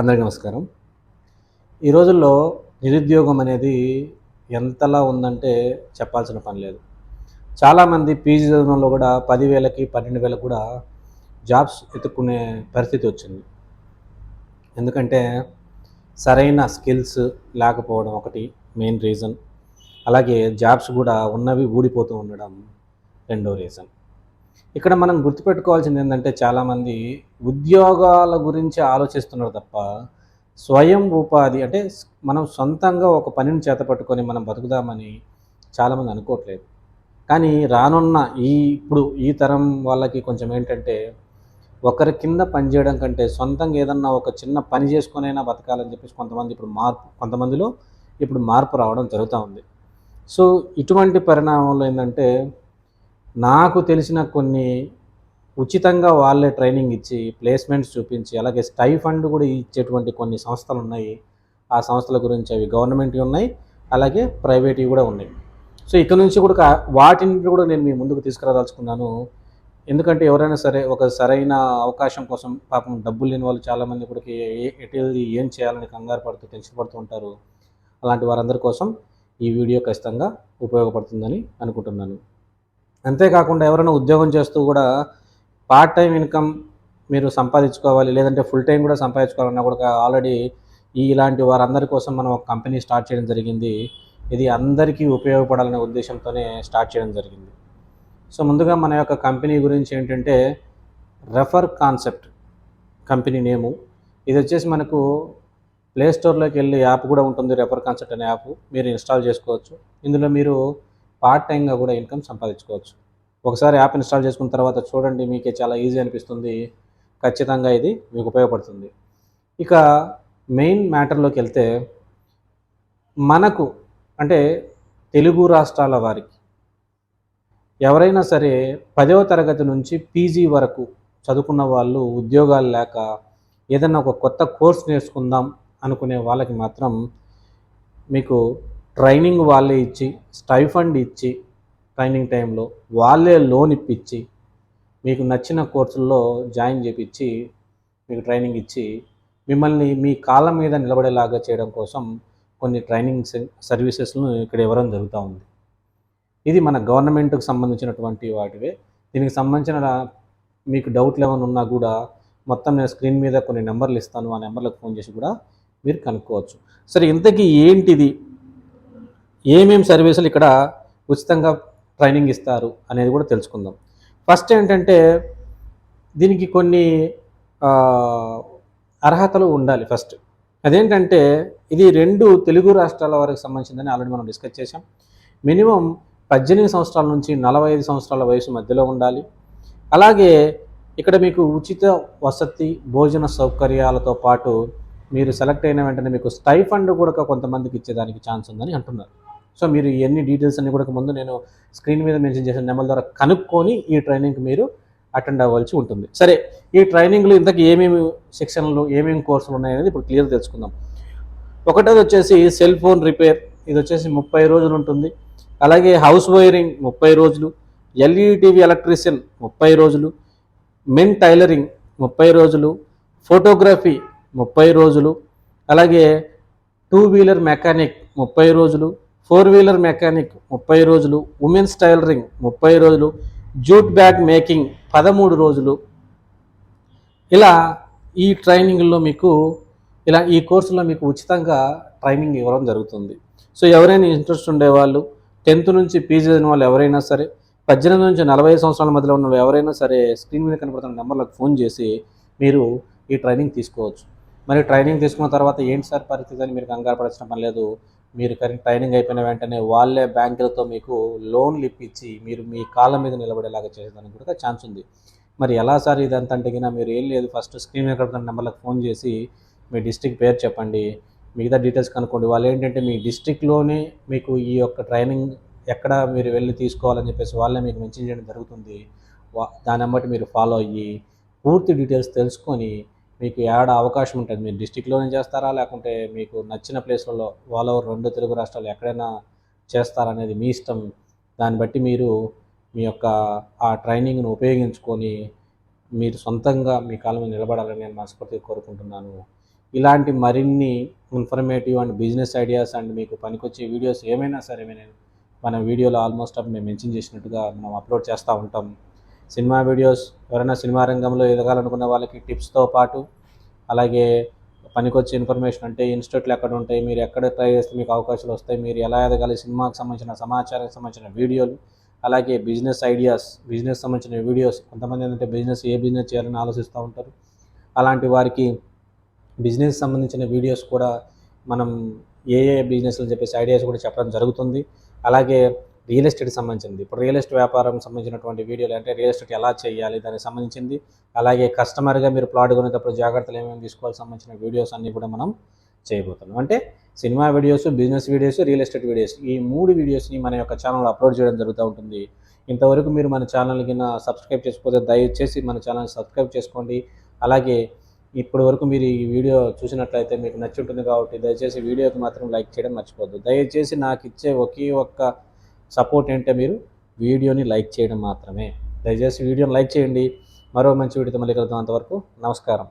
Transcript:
అందరికీ నమస్కారం. ఈ రోజుల్లో నిరుద్యోగం అనేది ఎంతలా ఉందంటే చెప్పాల్సిన పని లేదు. చాలామంది పీజీ చదవడంలో కూడా పదివేలకి పన్నెండు వేలకు కూడా జాబ్స్ ఎత్తుక్కునే పరిస్థితి వచ్చింది. ఎందుకంటే సరైన స్కిల్స్ లేకపోవడం ఒకటి మెయిన్ రీజన్. అలాగే జాబ్స్ కూడా ఉన్నవి ఊడిపోతూ ఉండడం రెండో రీజన్. ఇక్కడ మనం గుర్తుపెట్టుకోవాల్సింది ఏంటంటే చాలామంది ఉద్యోగాల గురించి ఆలోచిస్తున్నారు తప్ప స్వయం ఉపాధి అంటే మనం సొంతంగా ఒక పనిని చేతపట్టుకొని మనం బతుకుదామని చాలామంది అనుకోవట్లేదు. కానీ రానున్న ఈ ఇప్పుడు ఈ తరం వాళ్ళకి కొంచెం ఏంటంటే ఒకరి కింద పనిచేయడం కంటే సొంతంగా ఏదన్నా ఒక చిన్న పని చేసుకునైనా బతకాలని చెప్పేసి కొంతమంది ఇప్పుడు మార్పు కొంతమందిలో ఇప్పుడు మార్పు రావడం జరుగుతూ ఉంది. సో ఇటువంటి పరిణామంలో ఏంటంటే నాకు తెలిసిన కొన్ని ఉచితంగా వాళ్ళే ట్రైనింగ్ ఇచ్చి ప్లేస్మెంట్స్ చూపించి అలాగే స్టై ఫండ్ కూడా ఇచ్చేటువంటి కొన్ని సంస్థలు ఉన్నాయి. ఆ సంస్థల గురించి అవి గవర్నమెంట్వి ఉన్నాయి అలాగే ప్రైవేట్వి కూడా ఉన్నాయి. సో ఇక్కడ నుంచి కూడా వాటిని కూడా నేను మీ ముందుకు తీసుకురాదలుచుకున్నాను. ఎందుకంటే ఎవరైనా సరే ఒక సరైన అవకాశం కోసం పాపం డబ్బులు లేని వాళ్ళు చాలామంది కూడా ఏ- ఎటు ఏం చేయాలని కంగారు పడుతూ టెన్షన్ పడుతూ ఉంటారు. అలాంటి వారందరి కోసం ఈ వీడియో ఖచ్చితంగా ఉపయోగపడుతుందని అనుకుంటున్నాను. అంతేకాకుండా ఎవరైనా ఉద్యోగం చేస్తూ కూడా పార్ట్ టైం ఇన్కమ్ మీరు సంపాదించుకోవాలి లేదంటే ఫుల్ టైం కూడా సంపాదించుకోవాలన్నా కూడా ఆల్రెడీ ఈ ఇలాంటి వారందరి కోసం మనం ఒక కంపెనీ స్టార్ట్ చేయడం జరిగింది. ఇది అందరికీ ఉపయోగపడాలనే ఉద్దేశంతోనే స్టార్ట్ చేయడం జరిగింది. సో ముందుగా మన యొక్క కంపెనీ గురించి ఏంటంటే రెఫర్ కాన్సెప్ట్ కంపెనీ నేము. ఇది వచ్చేసి మనకు ప్లే స్టోర్లోకి వెళ్ళి యాప్ కూడా ఉంటుంది రెఫర్ కాన్సెప్ట్ అనే యాప్. మీరు ఇన్స్టాల్ చేసుకోవచ్చు. ఇందులో మీరు పార్ట్ టైంగా కూడా ఇన్కమ్ సంపాదించుకోవచ్చు. ఒకసారి యాప్ ఇన్స్టాల్ చేసుకున్న తర్వాత చూడండి మీకే చాలా ఈజీ అనిపిస్తుంది. ఖచ్చితంగా ఇది మీకు ఉపయోగపడుతుంది. ఇక మెయిన్ మ్యాటర్లోకి వెళ్తే మనకు అంటే తెలుగు రాష్ట్రాల వారికి ఎవరైనా సరే పదవ తరగతి నుంచి పీజీ వరకు చదువుకున్న వాళ్ళు ఉద్యోగాలు లేక ఏదైనా ఒక కొత్త కోర్స్ నేర్చుకుందాం అనుకునే వాళ్ళకి మాత్రం మీకు ట్రైనింగ్ వాళ్ళే ఇచ్చి స్టైఫండ్ ఇచ్చి ట్రైనింగ్ టైంలో వాళ్ళే లోన్ ఇప్పించి మీకు నచ్చిన కోర్సుల్లో జాయిన్ చేపించి మీకు ట్రైనింగ్ ఇచ్చి మిమ్మల్ని మీ కాళ్ళ మీద నిలబడేలాగా చేయడం కోసం కొన్ని ట్రైనింగ్ సర్వీసెస్ను ఇక్కడ ఇవ్వడం జరుగుతూ ఉంది. ఇది మన గవర్నమెంట్కి సంబంధించినటువంటి వాటివే. దీనికి సంబంధించిన మీకు డౌట్లు ఏమైనా ఉన్నా కూడా మొత్తం నేను స్క్రీన్ మీద కొన్ని నెంబర్లు ఇస్తాను. ఆ నెంబర్లకు ఫోన్ చేసి కూడా మీరు కనుక్కోవచ్చు. సరే ఇంతకీ ఏంటిది? ఏమేమి సర్వీసులు ఇక్కడ ఉచితంగా ట్రైనింగ్ ఇస్తారు అనేది కూడా తెలుసుకుందాం. ఫస్ట్ ఏంటంటే దీనికి కొన్ని అర్హతలు ఉండాలి ఫస్ట్. అదేంటంటే ఇది రెండు తెలుగు రాష్ట్రాల వారికి సంబంధించిందని ఆల్రెడీ మనం డిస్కస్ చేసాం మినిమం పద్దెనిమిది సంవత్సరాల నుంచి నలభై ఐదు సంవత్సరాల వయసు మధ్యలో ఉండాలి. అలాగే ఇక్కడ మీకు ఉచిత వసతి భోజన సౌకర్యాలతో పాటు మీరు సెలెక్ట్ అయిన వెంటనే మీకు స్టైఫండ్ కూడా కొంతమందికి ఇచ్చేదానికి ఛాన్స్ ఉందని అంటున్నారు. సో మీరు ఎన్ని డీటెయిల్స్ అన్ని కూడా ముందు నేను స్క్రీన్ మీద మెన్షన్ చేసిన నెంబర్ ద్వారా కనుక్కొని ఈ ట్రైనింగ్కి మీరు అటెండ్ అవ్వాల్సి ఉంటుంది. సరే ఈ ట్రైనింగ్లు ఇంతకు ఏమేమి సెక్షన్లు ఏమేమి కోర్సులు ఉన్నాయనేది ఇప్పుడు క్లియర్ తెలుసుకుందాం. ఒకటోది వచ్చేసి సెల్ ఫోన్ రిపేర్ ఇది వచ్చేసి ముప్పై రోజులు ఉంటుంది. అలాగే హౌస్ వైరింగ్ ముప్పై రోజులు. ఎల్ఈడి టీవీ ఎలక్ట్రీషియన్ ముప్పై రోజులు. మెన్ టైలరింగ్ ముప్పై రోజులు. ఫోటోగ్రఫీ ముప్పై రోజులు. అలాగే టూ వీలర్ మెకానిక్ ముప్పై రోజులు. ఫోర్ వీలర్ మెకానిక్ ముప్పై రోజులు ఉమెన్స్ టైలరింగ్ ముప్పై రోజులు జూట్ బ్యాగ్ మేకింగ్ పదమూడు రోజులు. ఇలా ఈ ట్రైనింగ్లో మీకు ఇలా ఈ కోర్సులో మీకు ఉచితంగా ట్రైనింగ్ ఇవ్వడం జరుగుతుంది. సో ఎవరైనా ఇంట్రెస్ట్ ఉండేవాళ్ళు టెన్త్ నుంచి పీజీ చదివిన వాళ్ళు ఎవరైనా సరే పద్దెనిమిది నుంచి నలభై సంవత్సరాల మధ్యలో ఉన్న ఎవరైనా సరే స్క్రీన్ మీద కనబడుతున్న నెంబర్లకు ఫోన్ చేసి మీరు ఈ ట్రైనింగ్ తీసుకోవచ్చు. మరి ట్రైనింగ్ తీసుకున్న తర్వాత ఏంటి సార్ పరిస్థితి అని మీరు కంగారు పడాల్సిన పని లేదు. మీరు కరెంట్ ట్రైనింగ్ అయిపోయిన వెంటనే వాళ్ళే బ్యాంకులతో మీకు లోన్లు ఇప్పించి మీరు మీ కాళ్ళ మీద నిలబడేలాగా చేసేదానికి కూడా ఛాన్స్ ఉంది. మరి ఎలా సార్ ఇదంతా అంటే మీరు ఏం లేదు ఫస్ట్ స్క్రీన్ మీద కడుతున్న నెంబర్లకు ఫోన్ చేసి మీ డిస్టిక్ పేరు చెప్పండి మిగతా డీటెయిల్స్ కనుక్కోండి. వాళ్ళు ఏంటంటే మీ డిస్టిక్లోనే మీకు ఈ యొక్క ట్రైనింగ్ ఎక్కడ మీరు వెళ్ళి తీసుకోవాలని చెప్పేసి వాళ్ళే మీకు మెన్షన్ చేయడం జరుగుతుంది. వా- దాన్ని బట్టి మీరు ఫాలో అయ్యి పూర్తి డీటెయిల్స్ తెలుసుకొని మీకు యాడ అవకాశం ఉంటుంది? మీరు డిస్టిక్లోనే చేస్తారా? లేకుంటే మీకు నచ్చిన ప్లేస్లలో వాళ్ళ రెండు తెలుగు రాష్ట్రాలు ఎక్కడైనా చేస్తారా అనేది మీ ఇష్టం. దాన్ని బట్టి మీరు మీ యొక్క ఆ ట్రైనింగ్ను ఉపయోగించుకొని మీరు సొంతంగా మీ కాలం నిలబడాలని నేను మనస్ఫూర్తిగా కోరుకుంటున్నాను. ఇలాంటి మరిన్ని informative and business ideas and మీకు పనికొచ్చే వీడియోస్ ఏమైనా సరే మేము మన వీడియోలో ఆల్మోస్ట్ ఆఫ్ మేము మెన్షన్ చేసినట్టుగా మనం అప్లోడ్ చేస్తూ ఉంటాం. సినిమా వీడియోస్ ఎవరైనా సినిమా రంగంలో ఎదగాలనుకున్న వాళ్ళకి టిప్స్తో పాటు అలాగే పనికొచ్చే ఇన్ఫర్మేషన్ అంటే ఇన్స్టిట్యూట్లు ఎక్కడ ఉంటాయి మీరు ఎక్కడ ట్రై చేస్తే మీకు అవకాశాలు వస్తాయి మీరు ఎలా ఎదగాలి సినిమాకి సంబంధించిన సమాచారానికి సంబంధించిన వీడియోలు అలాగే బిజినెస్ ఐడియాస్ బిజినెస్ సంబంధించిన వీడియోస్ కొంతమంది ఏంటంటే బిజినెస్ ఏ బిజినెస్ చేయాలని ఆలోచిస్తూ ఉంటారు. అలాంటి వారికి బిజినెస్ సంబంధించిన వీడియోస్ కూడా మనం ఏ ఏ బిజినెస్ అని చెప్పేసి ఐడియాస్ కూడా చెప్పడం జరుగుతుంది. అలాగే రియల్ ఎస్టేట్ సంబంధించింది. ఇప్పుడు రియల్ ఎస్టేట్ వ్యాపారం సంబంధించినటువంటి వీడియోలు అంటే రియల్ ఎస్టేట్ ఎలా చేయాలి దానికి సంబంధించింది. అలాగే కస్టమర్గా మీరు ప్లాట్ కొనేటప్పుడు జాగ్రత్తలు ఏమేమి తీసుకోవాలి సంబంధించిన వీడియోస్ అన్నీ కూడా మనం చేయబోతున్నాం. అంటే cinema videos business videos real estate videos ఈ మూడు వీడియోస్ని మన యొక్క ఛానల్లో అప్లోడ్ చేయడం జరుగుతూ ఉంటుంది. ఇంతవరకు మీరు మన ఛానల్ కింద సబ్స్క్రైబ్ చేసుకోతే దయచేసి మన ఛానల్ సబ్స్క్రైబ్ చేసుకోండి. అలాగే ఇప్పటి వరకు మీరు ఈ వీడియో చూసినట్లయితే మీకు నచ్చి ఉంటుంది కాబట్టి దయచేసి వీడియోకి మాత్రం లైక్ చేయడం మర్చిపోద్దు దయచేసి నాకు ఇచ్చే ఒకే ఒక్క సపోర్ట్ ఏంటంటే మీరు వీడియోని లైక్ చేయడం మాత్రమే. దయచేసి వీడియోని లైక్ చేయండి. మరో మంచి వీడియోతో మళ్ళీ కలుద్దాం అంతవరకు నమస్కారం.